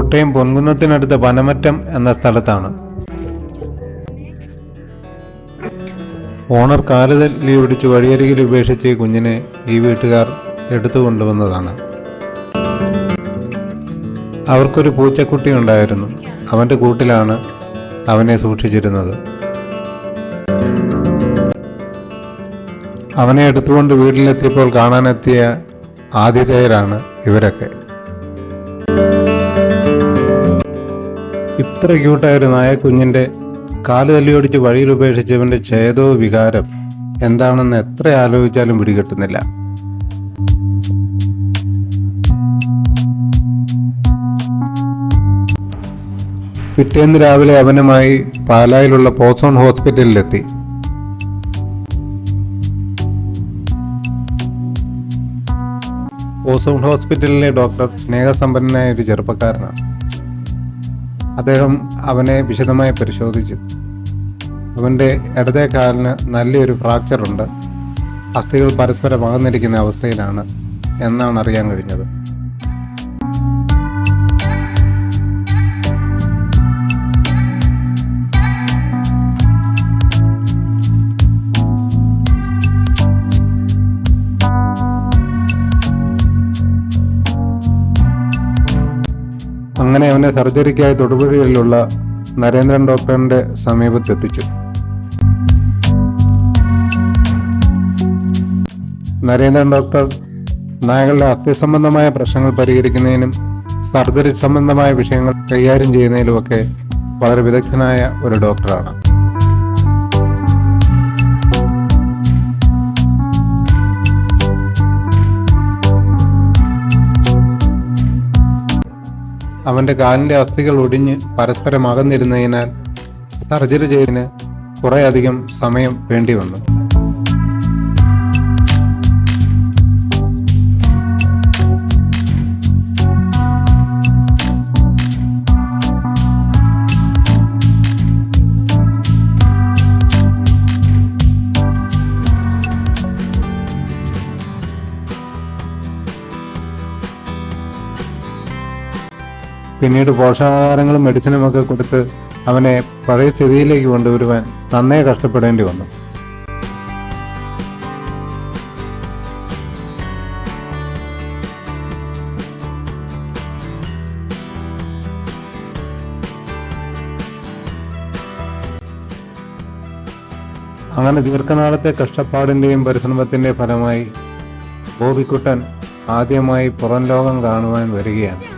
കോട്ടയം പൊൻകുന്നത്തിനടുത്ത് പനമറ്റം എന്ന സ്ഥലത്താണ്. ഓണർ കാലുതല്ലി ഒടിച്ച് വഴിയരികിൽ ഉപേക്ഷിച്ച് കുഞ്ഞിനെ ഈ വീട്ടുകാർ എടുത്തു കൊണ്ടുവന്നതാണ് അവർക്കൊരു പൂച്ചക്കുട്ടി ഉണ്ടായിരുന്നു. അവന്റെ കൂട്ടിലാണ് അവനെ സൂക്ഷിച്ചിരുന്നത്. അവനെ എടുത്തുകൊണ്ട് വീട്ടിലെത്തിയപ്പോൾ കാണാനെത്തിയ ആതിഥേയരാണ് ഇവരൊക്കെ. ഇത്ര ക്യൂട്ടായ ഒരു നായക്കുഞ്ഞിന്റെ കാൽ തല്ലിയോടിച്ച് വഴിയിൽ ഉപേക്ഷിച്ചവന്റെ ഛേദോ വികാരം എന്താണെന്ന് എത്ര ആലോചിച്ചാലും പിടികിട്ടുന്നില്ല. പിറ്റേന്ന് രാവിലെ അവനുമായി പാലായിലുള്ള പോസോൺ ഹോസ്പിറ്റലിലെത്തി. പോസോൺ ഹോസ്പിറ്റലിലെ ഡോക്ടർ സ്നേഹസമ്പന്നനായ ഒരു ചെറുപ്പക്കാരനാണ്. അദ്ദേഹം അവനെ വിശദമായി പരിശോധിച്ചു. അവന്റെ ഇടതേ കാലിന് നല്ലൊരു ഫ്രാക്ചറുണ്ട്. അസ്ഥികൾ പരസ്പരം അകന്നിരിക്കുന്ന അവസ്ഥയിലാണ് എന്നാണ് അറിയാൻ കഴിഞ്ഞത്. അങ്ങനെ അവനെ സർജറിക്കായി തൊടുപുഴയിലുള്ള നരേന്ദ്രൻ ഡോക്ടറിന്റെ സമീപത്തെത്തിച്ചു. നരേന്ദ്രൻ ഡോക്ടർ നായകളുടെ അസ്ഥി സംബന്ധമായ പ്രശ്നങ്ങൾ പരിഹരിക്കുന്നതിനും സർജറി സംബന്ധമായ വിഷയങ്ങൾ കൈകാര്യം ചെയ്യുന്നതിലുമൊക്കെ വളരെ വിദഗ്ധനായ ഒരു ഡോക്ടറാണ്. അവന്റെ കാലിന്റെ അസ്ഥികൾ ഒടിഞ്ഞ് പരസ്പരം അകന്നിരുന്നതിനാൽ സർജറി ചെയ്തതിന് കുറേയധികം സമയം വേണ്ടി വന്നു. പിന്നീട് പോഷകാഹാരങ്ങളും മെഡിസിനും ഒക്കെ കൊടുത്ത് അവനെ പഴയ സ്ഥിതിയിലേക്ക് കൊണ്ടുവരുവാൻ നന്നേ കഷ്ടപ്പെടേണ്ടി വന്നു. അങ്ങനെ ദീർഘനാളത്തെ കഷ്ടപ്പാടിന്റെയും പരിശ്രമത്തിന്റെ ഫലമായി ബോബിക്കുട്ടൻ ആദ്യമായി പുറം ലോകം കാണുവാൻ വരികയാണ്.